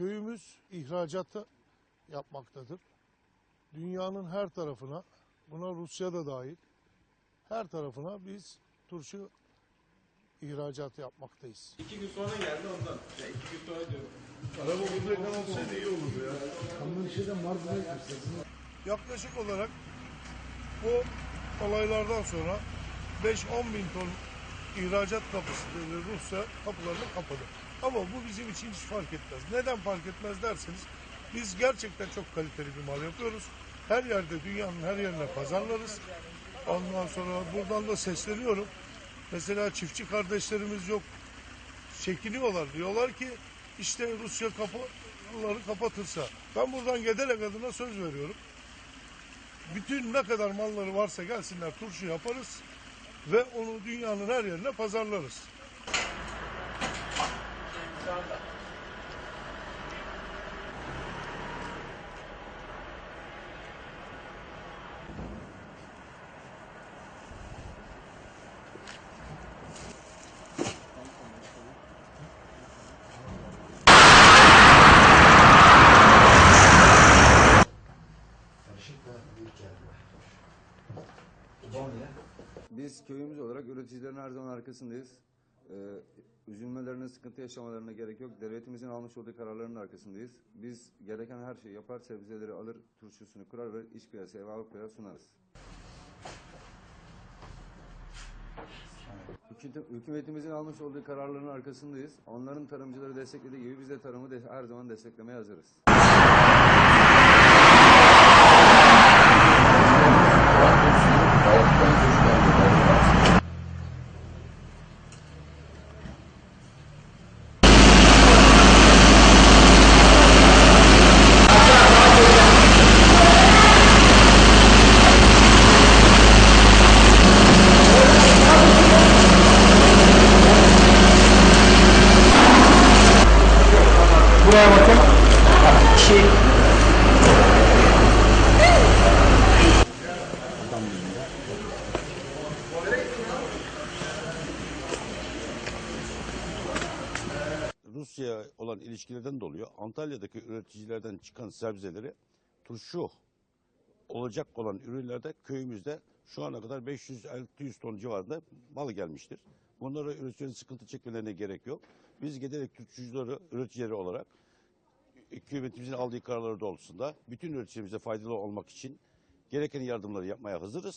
Köyümüz ihracatı yapmaktadır. Dünyanın her tarafına, buna Rusya da dahil, her tarafına biz turşu ihracatı yapmaktayız. İki gün sonra geldi ondan. Ya iki gün sonra diyorum. Araba burada olsaydı iyi olurdu ya. Yaklaşık olarak bu olaylardan sonra 5-10 bin ton ihracat kapasiteli Rusya kapılarını kapadı. Ama bu bizim için hiç fark etmez. Neden fark etmez derseniz biz gerçekten çok kaliteli bir mal yapıyoruz. Her yerde dünyanın her yerine pazarlarız. Ondan sonra buradan da sesleniyorum. Mesela çiftçi kardeşlerimiz yok. Çekiniyorlar. Diyorlar ki işte Rusya kapıları kapatırsa. Ben buradan Gederek adına söz veriyorum. Bütün ne kadar malları varsa gelsinler turşu yaparız ve onu dünyanın her yerine pazarlarız. Biz köyümüz olarak üreticilerin her zaman arkasındayız. Ee, üzülmelerine, sıkıntı yaşamalarına gerek yok. Devletimizin almış olduğu kararların arkasındayız. Biz gereken her şeyi yapar, sebzeleri alır, turşusunu kurar ve iç piyasaya ve Avrupa'ya sunarız. Hükü- Hükümetimizin almış olduğu kararların arkasındayız. Onların tarımcıları desteklediği gibi biz de tarımı her zaman desteklemeye hazırız. Buraya bakın. Şey. Rusya olan ilişkilerden dolayı Antalya'daki üreticilerden çıkan sebzeleri turşu olacak olan ürünlerde köyümüzde şu ana kadar 500-600 ton civarında mal gelmiştir. Bunlara üreticilerin sıkıntı çekmelerine gerek yok. Biz giderek turşucuları, üreticileri olarak hükümetimizin aldığı kararları doğrultusunda bütün üreticilerimize faydalı olmak için gereken yardımları yapmaya hazırız.